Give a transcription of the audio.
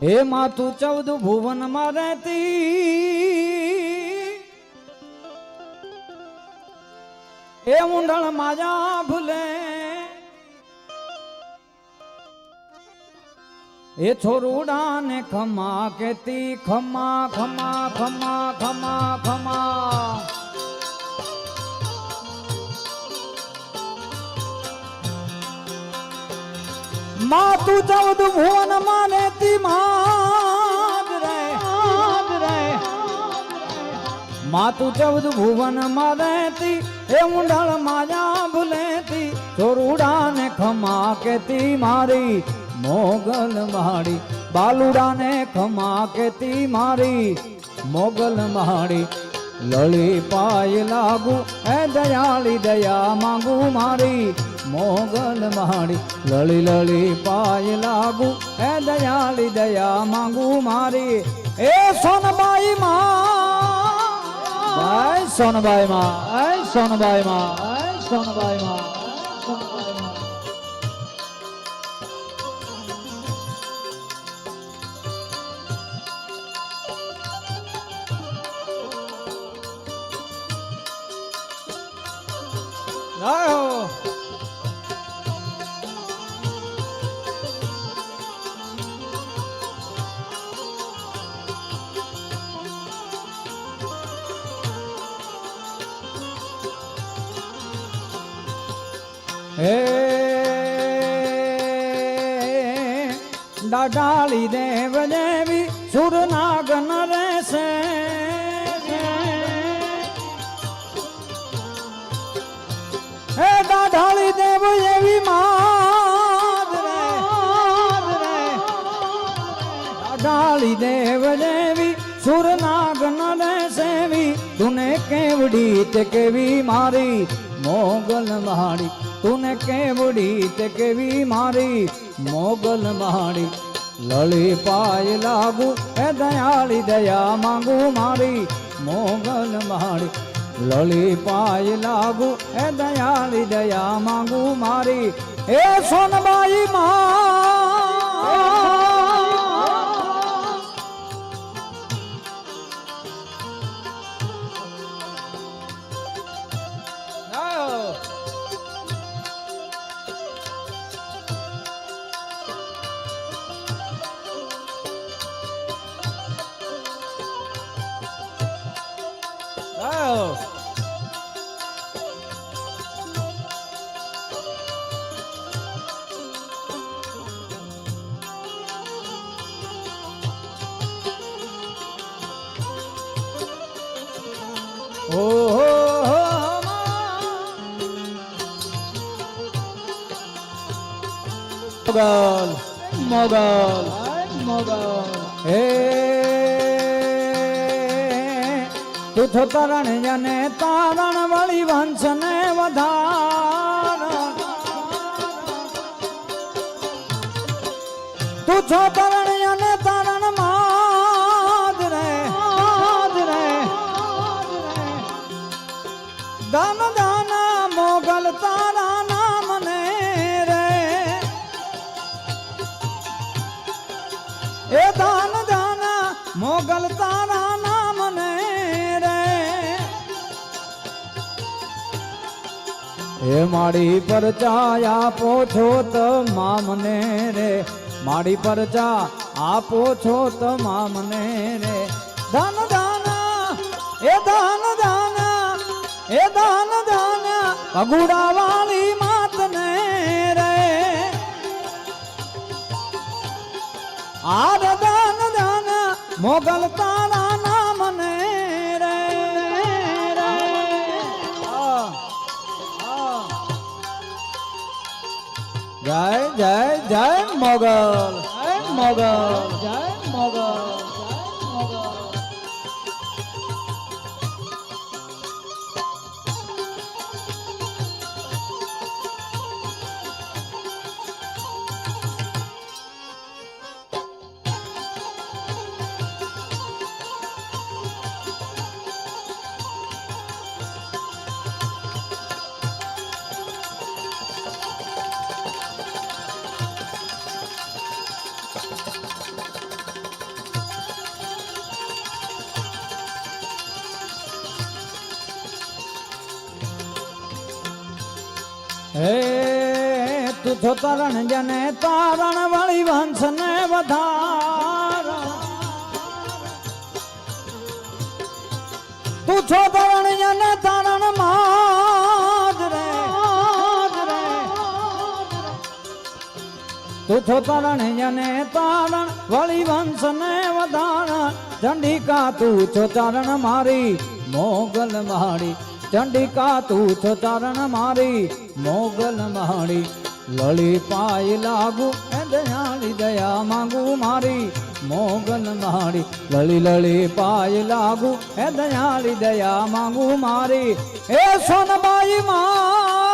હે માથું ચૌદ ભુવનમાં રહેતી એ ઊંડળ માયા ભૂલે. એ છોરુડા ને ખમા કેતી, ખમા ખમા ખમા ખમા ખમા. માતું ચૌદ ભુવનમાં માતું ચૌદ ભુવનમાં રહેતી એ ઊંડાળ માયા ભૂલેતી ચોરુડા ને ખમા કેતી મારી મોગલ માડી બાલુડા ને ખમા કેતી મારી મોગલ માડી લળી પાય લાગુ, એ દયાળી દયા માંગુ મારી મોગલ માડી લળી લળી પાય લાગુ, એ દયાળી દયા માંગુ મારી, એ સોનબાઈ માં ભાઈ સોનબાઈ માં આય સોનબાઈ માં આય સોનબાઈ માં સોનબાઈ હે દાડાળી દેવ દેવી સુરનાગ નરેશે. હે દાડાળી દેવ એવી દાડાળી દેવ દેવી સુરનાગ નરે સેવી તુને કેવડી તે કેવી મારી? મોગલ મહાડી તુને કેવડી તે કેવી મારી? મોગલ મહાડી લળી પાય લાગુ એ દયાળી દયા માંગુ મારી. મોગલ મહાડી લળી પાય લાગુ એ દયાળી દયા માંગુ મારી. એ સોનબાઈ માં આયો. ઓહો મોગલ મોગલ મોગલ હે તું તો તરણ જને તારણ વળી વંશને વધાર. તું છો તરણ જને તારણ માદ રે માદ રે. દાન દાના મોગલ તારા નામ ને રે. એ દાન દાના મોગલ તારા એ માડી પર ચાયા આપો છો તમામને રે. માડી પર ચા આપો છો તમામને રે. ધન દાના, એ ધન દાના, એ ધન દાના પગુડા વાળી માત ને રે. આર દાન દાના, મોગલ તારા જય જય જય મોગલ જય મોગલ જય મોગલ જય મોગલ હે, તું છો તરણ જને તારણ વાળી વંશ ને વધાર. તું છો તરણ જને તારણ માજ રે. તું છો તરણ જને તારણ વાળી વંશ ને વધાર. ચંડિકા, તું છો ચારણ મારી મોગલ મારી ચંડિકા તુથ ચરણ મારી, મોગલ મારી લળી પાય લાગુ એ દયાળી દયા માંગુ મારી, મોગલ મારી લળી લળી પાય લાગુ એ દયાળી દયા માંગુ મારી એ સોનબાઈ મા